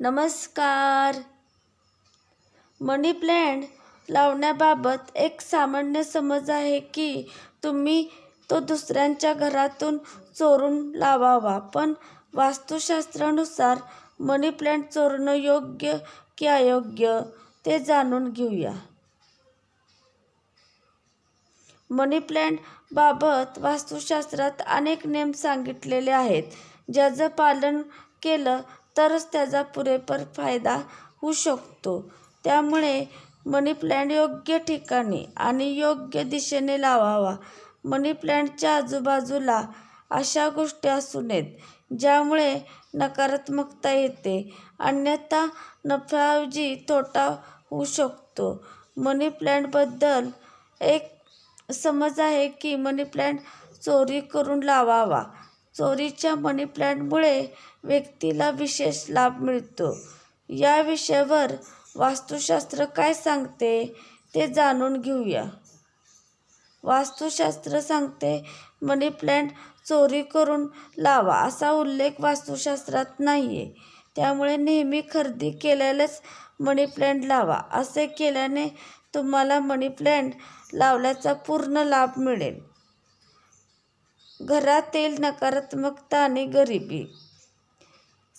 नमस्कार. मनी प्लॅन्ट लावण्याबाबत एक सामान्य समज आहे की तुम्ही तो दुसऱ्यांच्या घरातून चोरून लावावा पण वास्तुशास्त्रानुसार मनी प्लॅन्ट चोरणं योग्य की अयोग्य ते जाणून घेऊया. मनी प्लॅन्ट बाबत वास्तुशास्त्रात अनेक नियम सांगितलेले आहेत ज्याचं पालन केलं तरच त्याचा पुरेपूर फायदा होऊ शकतो. त्यामुळे मनी प्लॅन्ट योग्य ठिकाणी आणि योग्य दिशेने लावावा. मनी प्लॅन्टच्या आजूबाजूला अशा गोष्टी असू नयेत ज्यामुळे नकारात्मकता येते. अन्यथा नफ्याऐवजी तोटा होऊ शकतो. मनी प्लॅन्टबद्दल एक समज आहे की मनी प्लॅन्ट चोरी करून लावावा. चोरीच्या मनी व्यक्तीला विशेष लाभ मिळतो. या विषयावर वास्तुशास्त्र काय सांगते ते जाणून घेऊया. वास्तुशास्त्र सांगते मनी चोरी करून लावा असा उल्लेख वास्तुशास्त्रात नाही आहे त्यामुळे नेहमी खरेदी केलेलेच मनी लावा. असे केल्याने तुम्हाला मनी लावल्याचा पूर्ण लाभ मिळेल. घरातील नकारात्मकता आणि गरिबी.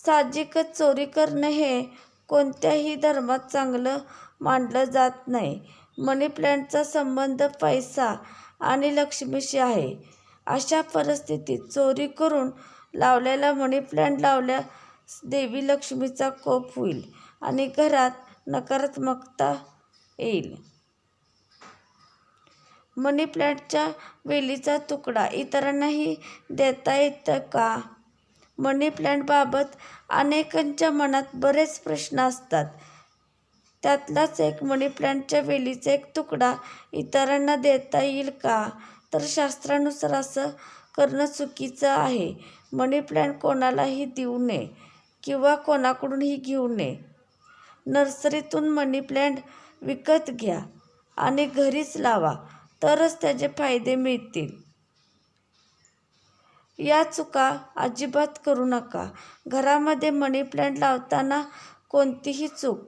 साहजिकच चोरी करणं हे कोणत्याही धर्मात चांगलं मानलं जात नाही. मनी प्लॅन्टचा संबंध पैसा आणि लक्ष्मीशी आहे. अशा परिस्थितीत चोरी करून लावलेला मनी प्लॅन्ट लावल्यास देवी लक्ष्मीचा कोप होईल आणि घरात नकारात्मकता येईल. मनी प्लांटच्या वेलीचा तुकडा इतरांनाही देता येतं का? मनी प्लांटबाबत अनेकांच्या मनात बरेच प्रश्न असतात. त्यातलाच एक मनी प्लांटच्या वेलीचा एक तुकडा इतरांना देता येईल का? तर शास्त्रानुसार असं करणं चुकीचं आहे. मनी प्लांट कोणालाही देऊ नये किंवा कोणाकडूनही घेऊ नये. नर्सरीतून मनी प्लांट विकत घ्या आणि घरीच लावा. तरच त्याचे फायदे मिळतील. या चुका अजिबात करू नका. घरामध्ये मनी प्लॅन्ट लावताना कोणतीही चूक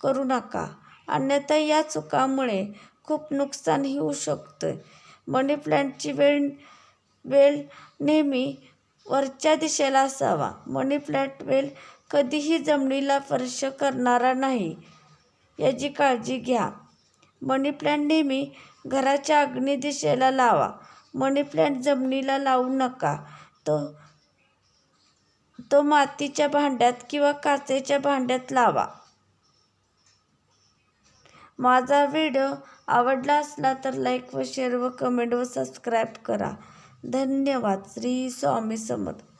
करू नका. अन्यथा या चुकामुळे खूप नुकसानही होऊ शकतं. मनी प्लॅन्टची वेळ वेल नेहमी वरच्या दिशेला असावा. मनी प्लॅन्ट वेल कधीही जमिनीला स्पर्श करणारा नाही. याची काळजी घ्या. मनी प्लॅन्ट नेहमी घराच्या अग्नी दिशेला लावा. मनी प्लांट जमिनीला लावू नका. तो तो मातीच्या भांड्यात किंवा काचेच्या भांड्यात लावा. माझा व्हिडिओ आवडला असला तर लाईक व शेअर व कमेंट व सबस्क्राईब करा. धन्यवाद. श्री स्वामी समर्थ.